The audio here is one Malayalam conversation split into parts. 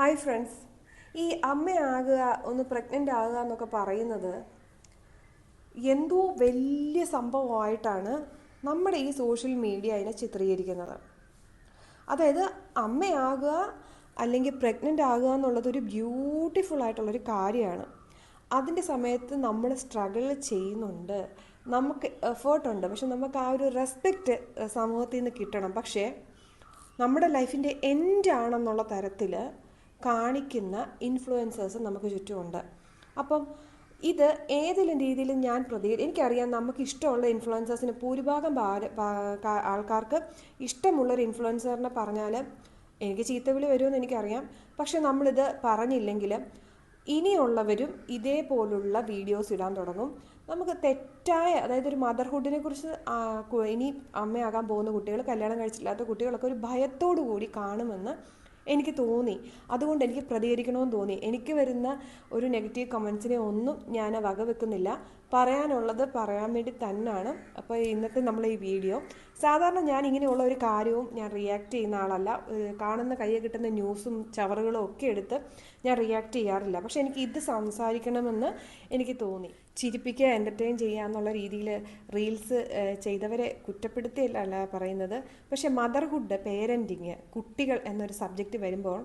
ഹായ് ഫ്രണ്ട്സ് ഈ അമ്മയാകുക ഒന്ന് പ്രഗ്നന്റ് ആകുക എന്നൊക്കെ പറയുന്നത് എന്തോ വലിയ സംഭവമായിട്ടാണ് നമ്മുടെ ഈ സോഷ്യൽ മീഡിയ അതിനെ ചിത്രീകരിക്കുന്നത്. അതായത് അമ്മയാകുക അല്ലെങ്കിൽ പ്രഗ്നന്റ് ആകുക എന്നുള്ളത് ഒരു ബ്യൂട്ടിഫുൾ ആയിട്ടുള്ളൊരു കാര്യമാണ്. അതിന്റെ സമയത്ത് നമ്മൾ സ്ട്രഗിൾ ചെയ്യുന്നുണ്ട്. നമുക്ക് എഫേർട്ടുണ്ട് പക്ഷെ നമുക്ക് ആ ഒരു റെസ്പെക്റ്റ് സമൂഹത്തിൽ നിന്ന് കിട്ടണം. പക്ഷേ നമ്മുടെ ലൈഫിന്റെ എൻഡ് ആണെന്നുള്ള തരത്തിൽ കാണിക്കുന്ന ഇൻഫ്ലുവൻസേഴ്സ് നമുക്ക് ചുറ്റുമുണ്ട്. അപ്പം ഇത് ഏതെങ്കിലും രീതിയിലും ഞാൻ പ്രതി എനിക്കറിയാം നമുക്ക് ഇഷ്ടമുള്ള ഇൻഫ്ലുവൻസേഴ്സിന് ഭൂരിഭാഗം ആൾക്കാർക്ക് ഇഷ്ടമുള്ള ഒരു ഇൻഫ്ലുവൻസറിനെ പറഞ്ഞാൽ എനിക്ക് ചീത്തവിളി വരുമെന്ന് എനിക്കറിയാം. പക്ഷെ നമ്മളിത് പറഞ്ഞില്ലെങ്കിൽ ഇനിയുള്ളവരും ഇതേപോലുള്ള വീഡിയോസ് ഇടാൻ തുടങ്ങും. നമുക്ക് തെറ്റായ അതായത് ഒരു മദർഹുഡിനെ കുറിച്ച് ഇനി അമ്മയാകാൻ പോകുന്ന കുട്ടികൾ കല്യാണം കഴിച്ചില്ലാത്ത കുട്ടികളൊക്കെ ഒരു ഭയത്തോടു കൂടി കാണുമെന്ന് എനിക്ക് തോന്നി. അതുകൊണ്ട് എനിക്ക് പ്രതികരിക്കണമെന്ന് തോന്നി. എനിക്ക് വരുന്ന ഒരു നെഗറ്റീവ് കമൻസിനെ ഒന്നും ഞാൻ വകവെക്കുന്നില്ല പറയാനുള്ളത് പറയാൻ വേണ്ടി തന്നെയാണ് അപ്പോൾ ഇന്നത്തെ നമ്മൾ ഈ വീഡിയോ സാധാരണ ഞാൻ ഇങ്ങനെയുള്ള ഒരു കാര്യവും ഞാൻ റിയാക്ട് ചെയ്യുന്ന ആളല്ല. കാണുന്ന കയ്യിൽ കിട്ടുന്ന ന്യൂസും ചവറുകളും ഒക്കെ എടുത്ത് ഞാൻ റിയാക്ട് ചെയ്യാറില്ല. പക്ഷെ എനിക്ക് ഇത് സംസാരിക്കണമെന്ന് എനിക്ക് തോന്നി. ചിരിപ്പിക്കുക എന്റർടൈൻ ചെയ്യുക എന്നുള്ള രീതിയിൽ റീൽസ് ചെയ്തവരെ കുറ്റപ്പെടുത്തിയല്ല പറയുന്നത്. പക്ഷേ മദർഹുഡ് പേരന്റിങ് കുട്ടികൾ എന്നൊരു സബ്ജക്റ്റ് വരുമ്പോൾ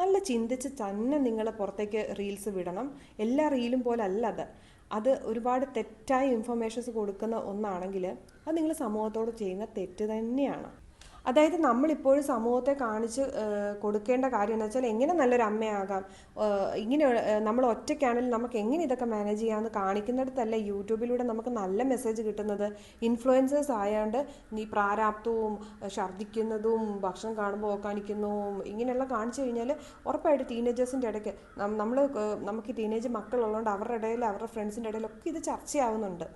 നല്ല ചിന്തിച്ച് തന്നെ നിങ്ങൾ പുറത്തേക്ക് റീൽസ് വിടണം. എല്ലാ റീലും പോലെ അല്ല അത്. അത് ഒരുപാട് തെറ്റായ ഇൻഫർമേഷൻസ് കൊടുക്കുന്ന ഒന്നാണെങ്കിൽ അത് നിങ്ങൾ സമൂഹത്തോട് ചെയ്യുന്ന തെറ്റ് തന്നെയാണ്. അതായത് നമ്മളിപ്പോഴും സമൂഹത്തെ കാണിച്ച് കൊടുക്കേണ്ട കാര്യം എന്ന് വെച്ചാൽ എങ്ങനെ നല്ലൊരു അമ്മയാകാം? ഇങ്ങനെ നമ്മൾ ഒറ്റയ്ക്കാണെങ്കിൽ നമുക്ക് എങ്ങനെ ഇതൊക്കെ മാനേജ് ചെയ്യാമെന്ന് കാണിക്കുന്നിടത്തല്ല യൂട്യൂബിലൂടെ നമുക്ക് നല്ല മെസ്സേജ് കിട്ടുന്നത്. ഇൻഫ്ലുവൻസേഴ്സ് ആയതുകൊണ്ട് നീ പ്രാരാബ്ദവും ഏഹ്, ഛർദ്ദിക്കുന്നതും ഭക്ഷണം കാണുമ്പോൾ ഓക്കാനിക്കുന്നതും ഇങ്ങനെയുള്ള കാണിച്ചു കഴിഞ്ഞാൽ ഉറപ്പായിട്ട് ടീനേജേഴ്സിന്റെ ഇടയ്ക്ക് നമ്മൾ നമുക്ക് ടീനേജ് മക്കളുള്ളതുകൊണ്ട് അവരുടെ ഇടയിൽ അവരുടെ ഫ്രണ്ട്സിന്റെ ഇടയിലൊക്കെ ഇത് ചർച്ചയാവുന്നുണ്ട്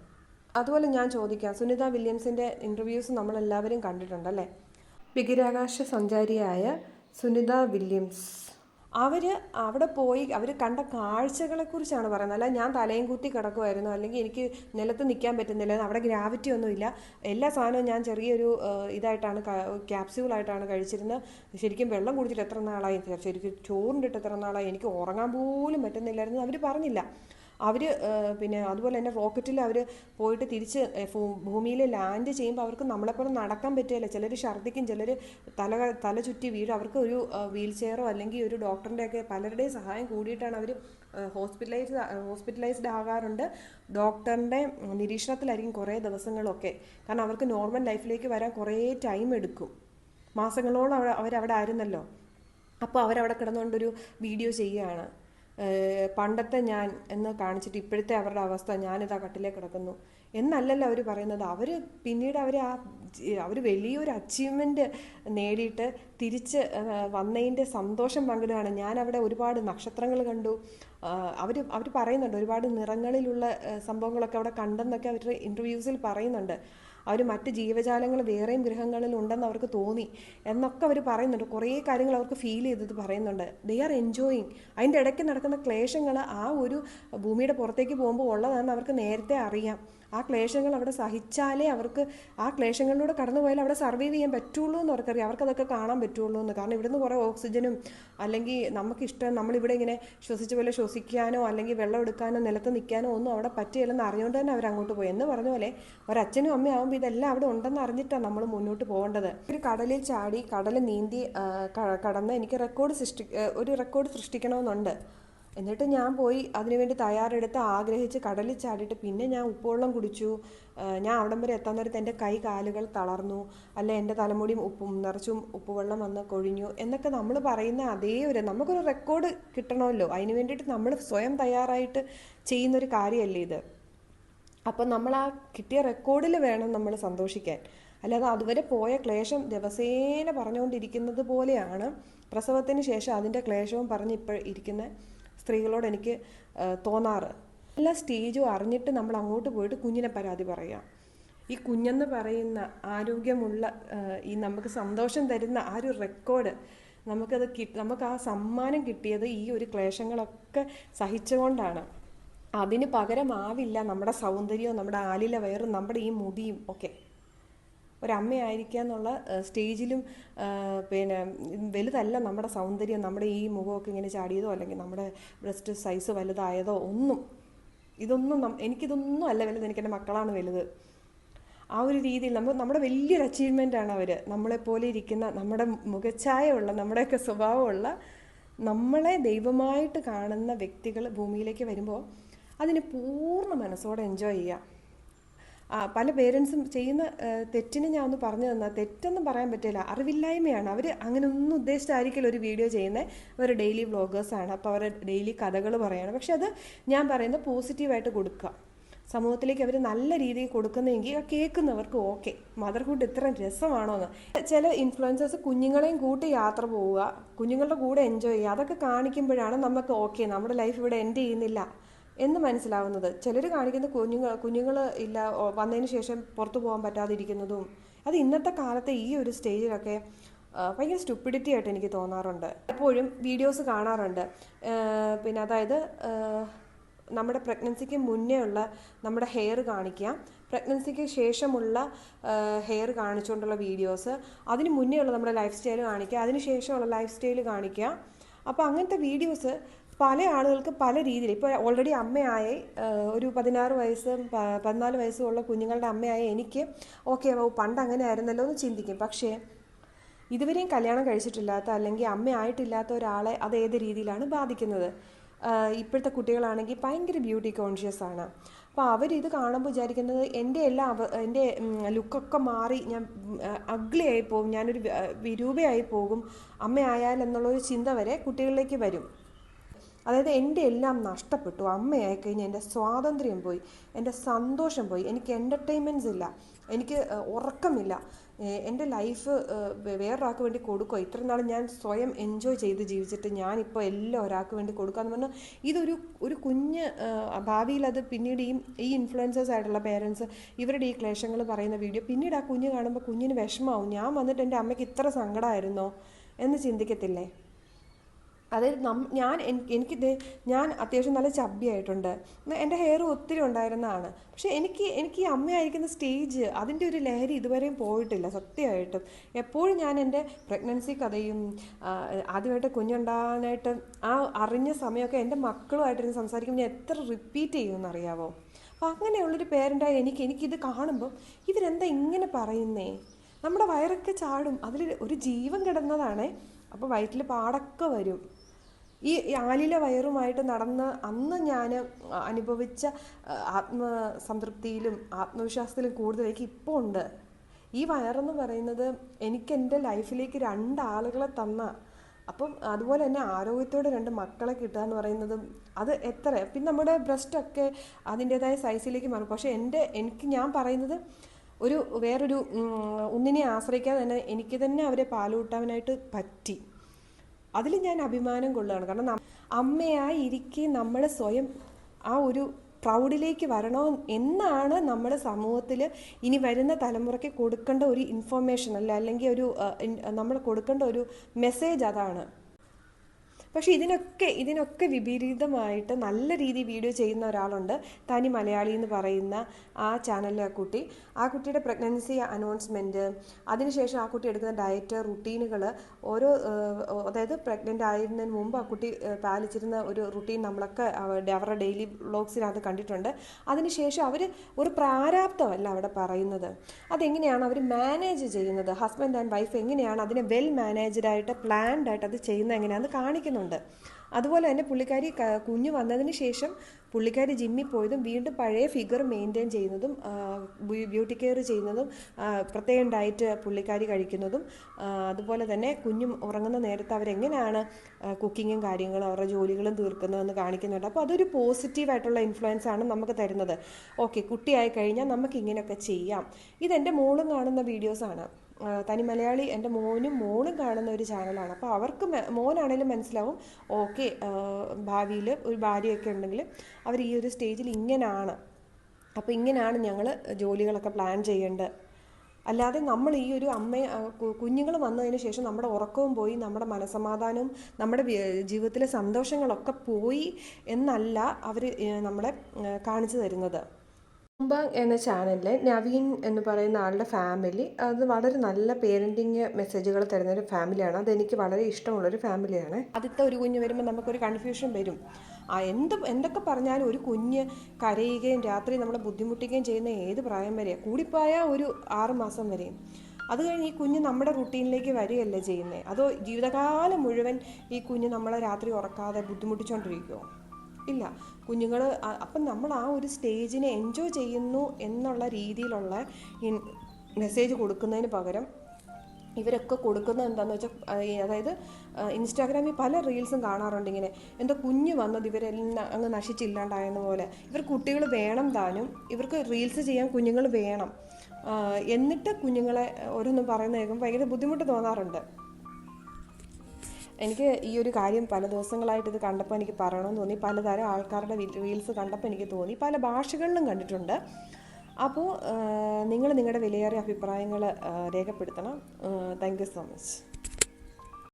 അതുപോലെ ഞാൻ ചോദിക്കാം. സുനിത വില്യംസിന്റെ ഇന്റർവ്യൂസ് നമ്മളെല്ലാവരും കണ്ടിട്ടുണ്ടല്ലേ? ബഹിരാകാശ സഞ്ചാരിയായ സുനിത വില്യംസ്. അവർ അവിടെ പോയി അവർ കണ്ട കാഴ്ചകളെക്കുറിച്ചാണ് പറയുന്നത്. അല്ല ഞാൻ തലയും കുത്തി കിടക്കുമായിരുന്നു അല്ലെങ്കിൽ എനിക്ക് നിലത്ത് നിൽക്കാൻ പറ്റുന്നില്ല അവിടെ ഗ്രാവിറ്റി ഒന്നുമില്ല. എല്ലാ സാധനവും ഞാൻ ചെറിയൊരു ഇതായിട്ടാണ് ക്യാപ്സ്യൂളായിട്ടാണ് കഴിച്ചിരുന്നത്. ശരിക്കും വെള്ളം കുടിച്ചിട്ട് എത്ര നാളായി? ശരിക്കും ചോറിന്റെ ഇട്ട് എത്ര നാളായി? എനിക്ക് ഉറങ്ങാൻ പോലും പറ്റുന്നില്ലായിരുന്നു. അവർ പറഞ്ഞില്ല. അവർ പിന്നെ അതുപോലെ തന്നെ റോക്കറ്റിൽ അവർ പോയിട്ട് തിരിച്ച് ഭൂമിയിൽ ലാൻഡ് ചെയ്യുമ്പോൾ അവർക്ക് നമ്മളെപ്പോലെ നടക്കാൻ പറ്റുകയില്ല. ചിലർ ഛർദ്ദിക്കും ചിലർ തല തല ചുറ്റി വീഴും. അവർക്ക് ഒരു വീൽ ചെയറോ അല്ലെങ്കിൽ ഒരു ഡോക്ടറിന്റെയൊക്കെ പലരുടെയും സഹായം കൂടിയിട്ടാണ് അവർ ഹോസ്പിറ്റലൈസ് ഹോസ്പിറ്റലൈസ്ഡ് ആകാറുണ്ട്. ഡോക്ടറിന്റെ നിരീക്ഷണത്തിലായിരിക്കും കുറേ ദിവസങ്ങളൊക്കെ. കാരണം അവർക്ക് നോർമൽ ലൈഫിലേക്ക് വരാൻ കുറേ ടൈം എടുക്കും. മാസങ്ങളോളം അവർ അവരവിടെ ആയിരുന്നല്ലോ. അപ്പോൾ അവരവിടെ കിടന്നുകൊണ്ടൊരു വീഡിയോ ചെയ്യുകയാണ്. പണ്ടത്തെ ഞാൻ എന്ന് കാണിച്ചിട്ട് ഇപ്പോഴത്തെ അവരുടെ അവസ്ഥ ഞാനിതാ കട്ടിലേ കിടക്കുന്നു. എന്നല്ലല്ലോ അവർ പറയുന്നത്. അവർ പിന്നീട് അവർ ആ അവർ വലിയൊരു അച്ചീവ്മെന്റ് നേടിയിട്ട് തിരിച്ച് വന്നതിന്റെ സന്തോഷം പങ്കിടുകയാണ്. ഞാൻ അവിടെ ഒരുപാട് നക്ഷത്രങ്ങൾ കണ്ടു. അവർ അവർ പറയുന്നുണ്ട്. ഒരുപാട് നിറങ്ങളിലുള്ള സംഭവങ്ങളൊക്കെ അവിടെ കണ്ടെന്നൊക്കെ അവരുടെ ഇന്റർവ്യൂസിൽ പറയുന്നുണ്ട്. അവർ മറ്റ് ജീവജാലങ്ങൾ വേറെയും ഗ്രഹങ്ങളിൽ ഉണ്ടെന്ന് അവർക്ക് തോന്നി എന്നൊക്കെ അവർ പറയുന്നുണ്ട്. കുറേ കാര്യങ്ങൾ അവർക്ക് ഫീൽ ചെയ്തത് പറയുന്നുണ്ട്. ദേ ആർ എൻജോയിങ് അതിന്റെ ഇടയ്ക്ക് നടക്കുന്ന ക്ലേശങ്ങൾ ആ ഒരു ഭൂമിയുടെ പുറത്തേക്ക് പോകുമ്പോൾ ഉള്ളതാണെന്ന് അവർക്ക് നേരത്തെ അറിയാം. ആ ക്ലേശങ്ങൾ അവിടെ സഹിച്ചാലേ അവർക്ക് ആ ക്ലേശങ്ങളിലൂടെ കടന്നു പോയാൽ അവിടെ സർവൈവ് ചെയ്യാൻ പറ്റുള്ളൂ എന്ന് അവർക്കറിയാം. അവർക്കതൊക്കെ കാണാൻ പറ്റുള്ളൂ എന്ന്. കാരണം ഇവിടുന്ന് കുറേ ഓക്സിജനും അല്ലെങ്കിൽ നമുക്കിഷ്ടം നമ്മളിവിടെ ഇങ്ങനെ ശ്വസിച്ച പോലെ ശ്വസിക്കാനോ അല്ലെങ്കിൽ വെള്ളം എടുക്കാനോ നിലത്ത് നിൽക്കാനോ ഒന്നും അവിടെ പറ്റിയില്ലെന്ന് അറിഞ്ഞുകൊണ്ട് തന്നെ അവർ അങ്ങോട്ട് പോയി. എന്ന് പറഞ്ഞ പോലെ ഒരച്ഛനും അമ്മയും ആകുമ്പോൾ ഇതെല്ലാം അവിടെ ഉണ്ടെന്ന് അറിഞ്ഞിട്ടാണ് നമ്മൾ മുന്നോട്ട് പോകേണ്ടത്. ഒരു കടലിൽ ചാടി കടൽ നീന്തി കടന്ന് എനിക്ക് റെക്കോർഡ് സൃഷ്ടി ഒരു റെക്കോർഡ് സൃഷ്ടിക്കണമെന്നുണ്ട്. എന്നിട്ട് ഞാൻ പോയി അതിനുവേണ്ടി തയ്യാറെടുത്ത് ആഗ്രഹിച്ച് കടലിൽ ചാടിയിട്ട് പിന്നെ ഞാൻ ഉപ്പുവെള്ളം കുടിച്ചു. ഞാൻ അവിടം വരെ എത്താൻ നേരത്ത് എന്റെ കൈ കാലുകൾ തളർന്നു. അല്ല എന്റെ തലമുടിയും ഉപ്പും നിറച്ചും ഉപ്പുവെള്ളം വന്ന് കൊഴിഞ്ഞു. എന്നൊക്കെ നമ്മൾ പറയുന്ന അതേ ഒരു നമുക്കൊരു റെക്കോർഡ് കിട്ടണമല്ലോ. അതിന് വേണ്ടിയിട്ട് നമ്മൾ സ്വയം തയ്യാറായിട്ട് ചെയ്യുന്നൊരു കാര്യമല്ലേ ഇത്. അപ്പം നമ്മൾ ആ കിട്ടിയ റെക്കോർഡിൽ വേണം നമ്മൾ സന്തോഷിക്കാൻ. അല്ലാതെ അതുവരെ പോയ ക്ലേശം ദിവസേന പറഞ്ഞുകൊണ്ടിരിക്കുന്നത് പോലെയാണ്. പ്രസവത്തിന് ശേഷം അതിന്റെ ക്ലേശവും പറഞ്ഞ് ഇപ്പോൾ ഇരിക്കുന്ന. സ്ത്രീകളോട് എനിക്ക് തോന്നാറ്. എല്ലാ സ്റ്റേജും അറിഞ്ഞിട്ട് നമ്മൾ അങ്ങോട്ട് പോയിട്ട് കുഞ്ഞിനെ പരാതി പറയാം. ഈ കുഞ്ഞെന്ന് പറയുന്ന ആരോഗ്യമുള്ള ഈ നമുക്ക് സന്തോഷം തരുന്ന ആ ഒരു റെക്കോർഡ് നമുക്കത് കി നമുക്ക് ആ സമ്മാനം കിട്ടിയത് ഈ ഒരു ക്ലേശങ്ങളൊക്കെ സഹിച്ചുകൊണ്ടാണ്. അതിന് പകരമാവില്ല നമ്മുടെ സൗന്ദര്യവും നമ്മുടെ ആലില വയറും നമ്മുടെ ഈ മുടിയും ഒക്കെ. ഒരമ്മയായിരിക്കുക എന്നുള്ള സ്റ്റേജിലും പിന്നെ വലുതല്ല നമ്മുടെ സൗന്ദര്യം നമ്മുടെ ഈ മുഖമൊക്കെ ഇങ്ങനെ ചാടിയതോ അല്ലെങ്കിൽ നമ്മുടെ ബ്രസ്റ്റ് സൈസ് വലുതായതോ ഒന്നും. ഇതൊന്നും എനിക്കിതൊന്നും അല്ല വലുത്. എനിക്ക് എന്റെ മക്കളാണ് വലുത്. ആ ഒരു രീതിയിൽ നമ്മൾ നമ്മുടെ വലിയൊരു അച്ചീവ്മെന്റ് ആണ് അവർ നമ്മളെപ്പോലെ ഇരിക്കുന്ന നമ്മുടെ മുഖച്ഛായയുള്ള നമ്മുടെയൊക്കെ സ്വഭാവമുള്ള നമ്മളെ ദൈവമായിട്ട് കാണുന്ന വ്യക്തികൾ ഭൂമിയിലേക്ക് വരുമ്പോൾ അതിനെ പൂർണ മനസ്സോടെ എൻജോയ് ചെയ്യുക. പല പേരൻസും ചെയ്യുന്ന തെറ്റിനെ ഞാൻ ഒന്ന് പറഞ്ഞു തന്നാൽ തെറ്റൊന്നും പറയാൻ പറ്റില്ല. അറിവില്ലായ്മയാണ്. അവർ അങ്ങനെ ഒന്നും ഉദ്ദേശിച്ചായിരിക്കില്ല ഒരു വീഡിയോ ചെയ്യുന്നത് അവർ ഡെയിലി വ്ളോഗേഴ്സാണ് അപ്പോൾ അവർ ഡെയിലി കഥകൾ പറയാണ്. പക്ഷെ അത് ഞാൻ പറയുന്നത് പോസിറ്റീവായിട്ട് കൊടുക്കുക. സമൂഹത്തിലേക്ക് അവർ നല്ല രീതിയിൽ കൊടുക്കുന്നെങ്കിൽ കേൾക്കുന്നവർക്ക് ഓക്കെ. മദർഹുഡ് ഇത്ര രസമാണോ എന്ന് ചില ഇൻഫ്ലുവൻസേഴ്സ് കുഞ്ഞുങ്ങളെയും കൂട്ടി യാത്ര പോവുക. കുഞ്ഞുങ്ങളുടെ കൂടെ എൻജോയ് ചെയ്യുക. അതൊക്കെ കാണിക്കുമ്പോഴാണ് നമുക്ക് ഓക്കെ. നമ്മുടെ ലൈഫ് ഇവിടെ എൻഡ് ചെയ്യുന്നില്ല. എന്ന് മനസ്സിലാവുന്നത്. ചിലർ കാണിക്കുന്ന കുഞ്ഞുങ്ങൾ കുഞ്ഞുങ്ങൾ ഇല്ല വന്നതിന് ശേഷം പുറത്തു പോകാൻ പറ്റാതിരിക്കുന്നതും അത് ഇന്നത്തെ കാലത്തെ ഈ ഒരു സ്റ്റേജിലൊക്കെ ഭയങ്കര സ്റ്റുപ്പിഡിറ്റി ആയിട്ട് എനിക്ക് തോന്നാറുണ്ട്. എപ്പോഴും വീഡിയോസ് കാണാറുണ്ട്. പിന്നെ അതായത് നമ്മുടെ പ്രഗ്നൻസിക്ക് മുന്നേ ഉള്ള നമ്മുടെ ഹെയർ കാണിക്കുക പ്രഗ്നൻസിക്ക് ശേഷമുള്ള ഹെയർ കാണിച്ചുകൊണ്ടുള്ള വീഡിയോസ് അതിന് മുന്നേ ഉള്ള നമ്മുടെ ലൈഫ് സ്റ്റൈൽ കാണിക്കുക അതിന് ശേഷമുള്ള ലൈഫ് സ്റ്റൈൽ കാണിക്കുക അപ്പോൾ അങ്ങനത്തെ വീഡിയോസ് പല ആളുകൾക്ക് പല രീതിയിൽ ഇപ്പോൾ ഓൾറെഡി അമ്മയായി ഒരു പതിനാറ് വയസ്സും പതിനാല് വയസ്സും ഉള്ള കുഞ്ഞുങ്ങളുടെ അമ്മയായ എനിക്ക് ഓക്കെ പണ്ട് അങ്ങനെ ആയിരുന്നല്ലോ എന്ന് ചിന്തിക്കും. പക്ഷേ ഇതുവരെയും കല്യാണം കഴിച്ചിട്ടില്ലാത്ത അല്ലെങ്കിൽ അമ്മയായിട്ടില്ലാത്ത ഒരാളെ അത് ഏത് രീതിയിലാണ് ബാധിക്കുന്നത്? ഇപ്പോഴത്തെ കുട്ടികളാണെങ്കിൽ ഭയങ്കര ബ്യൂട്ടി കോൺഷ്യസ് ആണ്. അപ്പോൾ അവരിത് കാണുമ്പോൾ വിചാരിക്കുന്നത് എന്റെ എല്ലാ അവ എന്റെ ലുക്കൊക്കെ മാറി ഞാൻ അഗ്ലി ആയി പോകും ഞാനൊരു വിരൂപയായി പോകും അമ്മയായാൽ എന്നുള്ളൊരു ചിന്ത വരെ കുട്ടികളിലേക്ക് വരും. അതായത് എന്റെ എല്ലാം നഷ്ടപ്പെട്ടു. അമ്മയായി കഴിഞ്ഞാൽ എന്റെ സ്വാതന്ത്ര്യം പോയി. എന്റെ സന്തോഷം പോയി. എനിക്ക് എന്റർടൈൻമെന്റ്സ് ഇല്ല. എനിക്ക് ഉറക്കമില്ല. എന്റെ ലൈഫ് വേറൊരാൾക്ക് വേണ്ടി കൊടുക്കുക ഇത്രയും നാൾ ഞാൻ സ്വയം എൻജോയ് ചെയ്ത് ജീവിച്ചിട്ട് ഞാനിപ്പോൾ എല്ലാം ഒരാൾക്ക് വേണ്ടി കൊടുക്കുക എന്ന് പറഞ്ഞാൽ ഇതൊരു ഒരു കുഞ്ഞ് ഭാവിയിൽ അത് പിന്നീട് ഈ ഈ ഇൻഫ്ലുവൻസേഴ്സ് ആയിട്ടുള്ള പേരൻസ് ഇവരുടെ ഈ ക്ലേശങ്ങൾ പറയുന്ന വീഡിയോ പിന്നീട് ആ കുഞ്ഞ് കാണുമ്പോൾ കുഞ്ഞിന് വിഷമാവും. ഞാൻ വന്നിട്ട് എന്റെ അമ്മയ്ക്ക് ഇത്ര സങ്കടമായിരുന്നോ എന്ന് ചിന്തിക്കത്തില്ലേ? അതായത് നം ഞാൻ എനിക്ക് എനിക്കിത് ഞാൻ അത്യാവശ്യം നല്ല ചബ്ബിയായിട്ടുണ്ട് എന്റെ ഹെയർ ഒത്തിരി ഉണ്ടായിരുന്നതാണ്. പക്ഷേ എനിക്ക് എനിക്ക് ഈ അമ്മയായിരിക്കുന്ന സ്റ്റേജ് അതിന്റെ ഒരു ലഹരി ഇതുവരെയും പോയിട്ടില്ല സത്യമായിട്ടും. എപ്പോഴും ഞാൻ എന്റെ പ്രഗ്നൻസി കഥയും ആദ്യമായിട്ട് കുഞ്ഞുണ്ടാകാനായിട്ട് ആ അറിഞ്ഞ സമയമൊക്കെ എന്റെ മക്കളുമായിട്ടിരുന്ന് സംസാരിക്കുമ്പോൾ ഞാൻ എത്ര റിപ്പീറ്റ് ചെയ്യുമെന്ന് അറിയാവോ അപ്പോൾ അങ്ങനെയുള്ളൊരു പേരന്റായി എനിക്ക് എനിക്കിത് കാണുമ്പോൾ ഇവരെന്താ ഇങ്ങനെ പറയുന്നേ? നമ്മുടെ വയറൊക്കെ ചാടും അതിൽ ഒരു ജീവൻ കിടന്നതാണേ. അപ്പോൾ വയറ്റിൽ പാടൊക്കെ വരും. ഈ ആലില വയറുമായിട്ട് നടന്ന അന്ന് ഞാൻ അനുഭവിച്ച ആത്മസംതൃപ്തിയിലും ആത്മവിശ്വാസത്തിലും കൂടുതൽ എനിക്ക് ഇപ്പോൾ ഉണ്ട്. ഈ വയറെന്ന് പറയുന്നത് എനിക്ക് എന്റെ ലൈഫിലേക്ക് രണ്ട് ആളുകളെ തന്ന അപ്പം അതുപോലെ തന്നെ ആരോഗ്യത്തോടെ രണ്ട് മക്കളെ കിട്ടുക എന്ന് പറയുന്നതും അത് എത്ര പിന്നെ നമ്മുടെ ബ്രസ്റ്റൊക്കെ അതിന്റേതായ സൈസിലേക്ക് മാറും. പക്ഷേ എന്റെ എനിക്ക് ഞാൻ പറയുന്നത് ഒരു വേറൊരു ഒന്നിനെ ആശ്രയിക്കാതെ തന്നെ എനിക്ക് തന്നെ അവരെ പാലൂട്ടാനായിട്ട് പറ്റി. അതിൽ ഞാൻ അഭിമാനം കൊള്ളുകയാണ്. കാരണം അമ്മയായി ഇരിക്കെ നമ്മൾ സ്വയം ആ ഒരു പ്രൗഡിലേക്ക് വരണോ എന്നാണ് നമ്മുടെ സമൂഹത്തിൽ ഇനി വരുന്ന തലമുറയ്ക്ക് കൊടുക്കേണ്ട ഒരു ഇൻഫർമേഷൻ അല്ല അല്ലെങ്കിൽ ഒരു നമ്മൾ കൊടുക്കേണ്ട ഒരു മെസ്സേജ് അതാണ്. പക്ഷെ ഇതിനൊക്കെ ഇതിനൊക്കെ വിപരീതമായിട്ട് നല്ല രീതിയിൽ വീഡിയോ ചെയ്യുന്ന ഒരാളുണ്ട് തനി മലയാളി എന്ന് പറയുന്ന ആ ചാനലിലെ കുട്ടി. ആ കുട്ടിയുടെ പ്രഗ്നൻസി അനൗൺസ്മെന്റ് അതിനുശേഷം ആ കുട്ടി എടുക്കുന്ന ഡയറ്റ് റുട്ടീനുകൾ ഓരോ അതായത് പ്രഗ്നന്റ് ആയിരുന്നതിന് മുമ്പ് ആ കുട്ടി പാലിച്ചിരുന്ന ഒരു റുട്ടീൻ നമ്മളൊക്കെ അവരുടെ ഡെയിലി വ്ളോഗ്സിനകത്ത് കണ്ടിട്ടുണ്ട്. അതിനുശേഷം അവർ ഒരു പ്രാരാബ്ദമല്ല അവിടെ പറയുന്നത്. അതെങ്ങനെയാണ് അവർ മാനേജ് ചെയ്യുന്നത്? ഹസ്ബൻഡ് ആൻഡ് വൈഫ് എങ്ങനെയാണ് അതിനെ വെൽ മാനേജ്ഡായിട്ട് പ്ലാൻഡായിട്ട് അത് ചെയ്യുന്നത് എങ്ങനെയാണെന്ന് കാണിക്കുന്നുണ്ട്. അതുപോലെ തന്നെ പുള്ളിക്കാരി കുഞ്ഞു വന്നതിന് ശേഷം പുള്ളിക്കാരി ജിമ്മിൽ പോയതും വീണ്ടും പഴയ ഫിഗർ മെയിന്റെയിൻ ചെയ്യുന്നതും ബ്യൂട്ടി കെയർ ചെയ്യുന്നതും പ്രത്യേകം ഡയറ്റ് പുള്ളിക്കാരി കഴിക്കുന്നതും അതുപോലെ തന്നെ കുഞ്ഞും ഉറങ്ങുന്ന നേരത്ത് അവരെങ്ങനെയാണ് കുക്കിങ്ങും കാര്യങ്ങളും അവരുടെ ജോലികളും തീർക്കുന്നതെന്ന് കാണിക്കുന്നുണ്ട്. അപ്പോൾ അതൊരു പോസിറ്റീവായിട്ടുള്ള ഇൻഫ്ലുവൻസ് ആണ് നമുക്ക് തരുന്നത്. ഓക്കെ കുട്ടിയായി കഴിഞ്ഞാൽ നമുക്ക് ഇങ്ങനെയൊക്കെ ചെയ്യാം. ഇതെന്റെ മോളും കാണുന്ന വീഡിയോസാണ് തനി മലയാളി എന്റെ മോനും മോളും കാണുന്ന ഒരു ചാനലാണ്. അപ്പോൾ അവർക്ക് മോനാണേലും മനസ്സിലാവും ഓക്കെ ഭാവിയിൽ ഒരു ഭാര്യയൊക്കെ ഉണ്ടെങ്കിൽ അവർ ഈ ഒരു സ്റ്റേജിൽ ഇങ്ങനെയാണ് അപ്പോൾ ഇങ്ങനെയാണ് ഞങ്ങൾ ജോലികളൊക്കെ പ്ലാൻ ചെയ്യേണ്ടത്. അല്ലാതെ നമ്മൾ ഈ ഒരു അമ്മ കുഞ്ഞുങ്ങൾ വന്നതിന് ശേഷം നമ്മുടെ ഉറക്കവും പോയി നമ്മുടെ മനസമാധാനവും നമ്മുടെ ജീവിതത്തിലെ സന്തോഷങ്ങളൊക്കെ പോയി എന്നല്ല അവർ നമ്മളെ കാണിച്ചു തരുന്നത്. കുംബാങ് എന്ന ചാനലിലെ നവീൻ എന്ന് പറയുന്ന ആളുടെ ഫാമിലി അത് വളരെ നല്ല പേരന്റിങ് മെസ്സേജുകൾ തരുന്ന ഒരു ഫാമിലിയാണ് അതെനിക്ക് വളരെ ഇഷ്ടമുള്ളൊരു ഫാമിലിയാണ് ആദ്യത്തെ ഒരു കുഞ്ഞ് വരുമ്പോൾ നമുക്കൊരു കൺഫ്യൂഷൻ വരും. ആ എന്ത് എന്തൊക്കെ പറഞ്ഞാലും ഒരു കുഞ്ഞ് കരയുകയും രാത്രി നമ്മളെ ബുദ്ധിമുട്ടിക്കുകയും ചെയ്യുന്ന ഏത് പ്രായം വരെയാണ് കൂടിപ്പോയാൽ ഒരു ആറുമാസം വരെയും അത് കഴിഞ്ഞ് ഈ കുഞ്ഞ് നമ്മുടെ റുട്ടീനിലേക്ക് വരികയല്ലേ ചെയ്യുന്നത് അതോ ജീവിതകാലം മുഴുവൻ ഈ കുഞ്ഞ് നമ്മളെ രാത്രി ഉറക്കാതെ ബുദ്ധിമുട്ടിച്ചുകൊണ്ടിരിക്കുമോ ഇല്ല. കുഞ്ഞുങ്ങൾ അപ്പം നമ്മൾ ആ ഒരു സ്റ്റേജിനെ എൻജോയ് ചെയ്യുന്നു എന്നുള്ള രീതിയിലുള്ള മെസ്സേജ് കൊടുക്കുന്നതിന് പകരം ഇവരൊക്കെ കൊടുക്കുന്നത് എന്താണെന്ന് വെച്ചാൽ അതായത് ഇൻസ്റ്റാഗ്രാമിൽ പല റീൽസും കാണാറുണ്ട് ഇങ്ങനെ. എന്തോ കുഞ്ഞ് വന്നത് ഇവരെല്ലാം അങ്ങ് നശിച്ചില്ലാണ്ടായെന്ന പോലെ. ഇവർ കുട്ടികൾ വേണം താനും ഇവർക്ക് റീൽസ് ചെയ്യാൻ കുഞ്ഞുങ്ങൾ വേണം. എന്നിട്ട് കുഞ്ഞുങ്ങളെ ഓരോന്നും പറയുന്ന കേൾക്കുമ്പോൾ ഭയങ്കര ബുദ്ധിമുട്ട് തോന്നാറുണ്ട്. എനിക്ക് ഈ ഒരു കാര്യം പല ദിവസങ്ങളായിട്ട് ഇത് കണ്ടപ്പോൾ എനിക്ക് പറയണമെന്ന് തോന്നി. പലതരം ആൾക്കാരുടെ റീൽസ് കണ്ടപ്പോൾ എനിക്ക് തോന്നി. പല ഭാഷകളിലും കണ്ടിട്ടുണ്ട്. അപ്പോൾ നിങ്ങൾ നിങ്ങളുടെ വിലയേറിയ അഭിപ്രായങ്ങൾ രേഖപ്പെടുത്തണം. Thank you so much